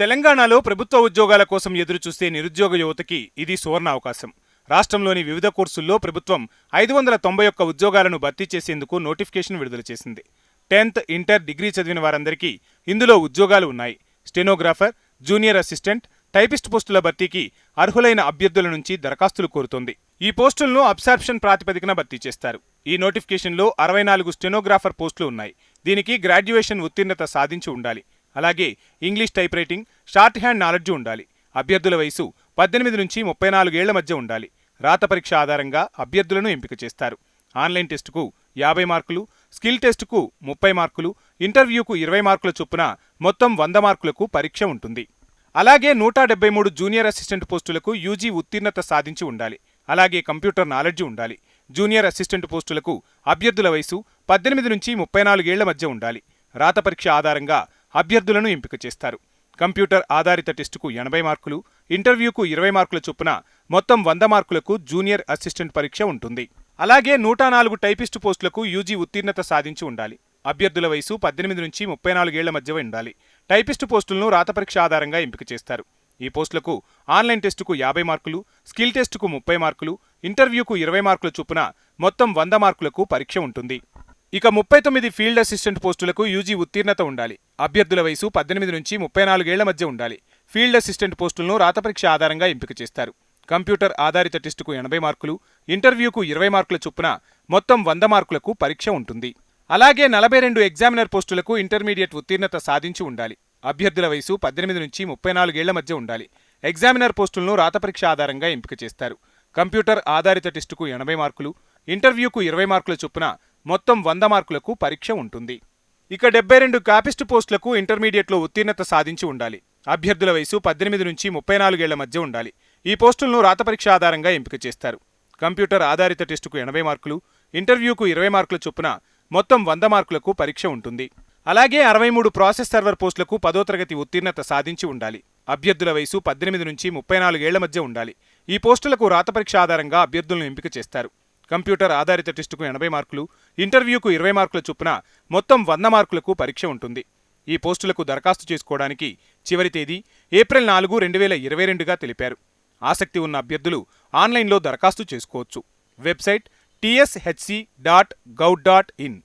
తెలంగాణలో ప్రభుత్వ ఉద్యోగాల కోసం ఎదురుచూసే నిరుద్యోగ యువతకి ఇది సువర్ణ అవకాశం. రాష్ట్రంలోని వివిధ కోర్సుల్లో ప్రభుత్వం ఐదు వందల తొంభై ఒక్క ఉద్యోగాలను భర్తీ చేసేందుకు నోటిఫికేషన్ విడుదల చేసింది. టెన్త్ ఇంటర్ డిగ్రీ చదివిన వారందరికీ ఇందులో ఉద్యోగాలు ఉన్నాయి. స్టెనోగ్రాఫర్ జూనియర్ అసిస్టెంట్ టైపిస్ట్ పోస్టుల భర్తీకి అర్హులైన అభ్యర్థుల నుంచి దరఖాస్తులు కోరుతోంది. ఈ పోస్టులను అబ్సార్ప్షన్ ప్రాతిపదికన భర్తీ చేస్తారు. ఈ నోటిఫికేషన్లో అరవై నాలుగు స్టెనోగ్రాఫర్ పోస్టులు ఉన్నాయి. దీనికి గ్రాడ్యుయేషన్ ఉత్తీర్ణత సాధించి ఉండాలి. అలాగే English type writing shorthand knowledge ఉండాలి. అభ్యర్థుల వయసు పద్దెనిమిది నుంచి ముప్పై నాలుగేళ్ళ మధ్య ఉండాలి. రాత పరీక్ష ఆధారంగా అభ్యర్థులను ఎంపిక చేస్తారు. ఆన్లైన్ టెస్టుకు యాభై మార్కులు స్కిల్ టెస్టుకు ముప్పై మార్కులు ఇంటర్వ్యూకు ఇరవై మార్కుల చొప్పున మొత్తం వంద మార్కులకు పరీక్ష ఉంటుంది. అలాగే నూట డెబ్బై మూడు జూనియర్ అసిస్టెంట్ పోస్టులకు యూజీ ఉత్తీర్ణత సాధించి ఉండాలి. అలాగే కంప్యూటర్ నాలెడ్జ్ ఉండాలి. జూనియర్ అసిస్టెంట్ పోస్టులకు అభ్యర్థుల వయసు పద్దెనిమిది నుంచి ముప్పై నాలుగేళ్ళ మధ్య ఉండాలి. రాత పరీక్ష ఆధారంగా అభ్యర్థులను ఎంపిక చేస్తారు. కంప్యూటర్ ఆధారిత టెస్టుకు ఎనభై మార్కులు ఇంటర్వ్యూకు ఇరవై మార్కుల చొప్పున మొత్తం వంద మార్కులకు జూనియర్ అసిస్టెంట్ పరీక్ష ఉంటుంది. అలాగే నూట నాలుగు టైపిస్టు పోస్టులకు యూజీ ఉత్తీర్ణత సాధించి ఉండాలి. అభ్యర్థుల వయసు పద్దెనిమిది నుంచి ముప్పై నాలుగేళ్ళ మధ్య ఉండాలి. టైపిస్టు పోస్టులను రాత పరీక్ష ఆధారంగా ఎంపిక చేస్తారు. ఈ పోస్టులకు ఆన్లైన్ టెస్టుకు యాభై మార్కులు స్కిల్ టెస్టుకు ముప్పై మార్కులు ఇంటర్వ్యూకు ఇరవై మార్కుల చొప్పున మొత్తం వంద మార్కులకు పరీక్ష ఉంటుంది. ఇక ముప్పై తొమ్మిది ఫీల్డ్ అసిస్టెంట్ పోస్టులకు యూజీ ఉత్తీర్ణత ఉండాలి. అభ్యర్థుల వయసు పద్దెనిమిది నుంచి ముప్పై నాలుగేళ్ళ మధ్య ఉండాలి. ఫీల్డ్ అసిస్టెంట్ పోస్టులను రాత పరీక్ష ఆధారంగా ఎంపిక చేస్తారు. కంప్యూటర్ ఆధారిత టెస్టుకు ఎనభై మార్కులు ఇంటర్వ్యూకు ఇరవై మార్కుల చొప్పున మొత్తం వంద మార్కులకు పరీక్ష ఉంటుంది. అలాగే నలభై రెండు ఎగ్జామినర్ పోస్టులకు ఇంటర్మీడియట్ ఉత్తీర్ణత సాధించి ఉండాలి. అభ్యర్థుల వయసు పద్దెనిమిది నుంచి ముప్పై నాలుగేళ్ళ మధ్య ఉండాలి. ఎగ్జామినర్ పోస్టులను రాత పరీక్ష ఆధారంగా ఎంపిక చేస్తారు. కంప్యూటర్ ఆధారిత టెస్టుకు ఎనభై మార్కులు ఇంటర్వ్యూకు ఇరవై మార్కుల చొప్పున మొత్తం వంద మార్కులకు పరీక్ష ఉంటుంది. ఇక డెబ్బై రెండు కాపిస్ట్ పోస్టులకు ఇంటర్మీడియట్లో ఉత్తీర్ణత సాధించి ఉండాలి. అభ్యర్థుల వయసు పద్దెనిమిది నుంచి ముప్పై నాలుగేళ్ళ మధ్య ఉండాలి. ఈ పోస్టులను రాత పరీక్ష ఆధారంగా ఎంపిక చేస్తారు. కంప్యూటర్ ఆధారిత టెస్టుకు ఎనభై మార్కులు ఇంటర్వ్యూకు ఇరవై మార్కుల చొప్పున మొత్తం వంద మార్కులకు పరీక్ష ఉంటుంది. అలాగే అరవై మూడు ప్రాసెస్ సర్వర్ పోస్టులకు పదో తరగతి ఉత్తీర్ణత సాధించి ఉండాలి. అభ్యర్థుల వయసు పద్దెనిమిది నుంచి ముప్పై నాలుగేళ్ళ మధ్య ఉండాలి. ఈ పోస్టులకు రాత పరీక్ష ఆధారంగా అభ్యర్థులను ఎంపిక చేస్తారు. కంప్యూటర్ ఆధారిత టెస్టుకు ఎనభై మార్కులు ఇంటర్వ్యూకు ఇరవై మార్కుల చొప్పున మొత్తం వంద మార్కులకు పరీక్ష ఉంటుంది. ఈ పోస్టులకు దరఖాస్తు చేసుకోవడానికి చివరి తేదీ ఏప్రిల్ నాలుగు రెండు వేల ఇరవై రెండుగా తెలిపారు. ఆసక్తి ఉన్న అభ్యర్థులు ఆన్లైన్లో దరఖాస్తు చేసుకోవచ్చు. Website TSHC dot gov dot in.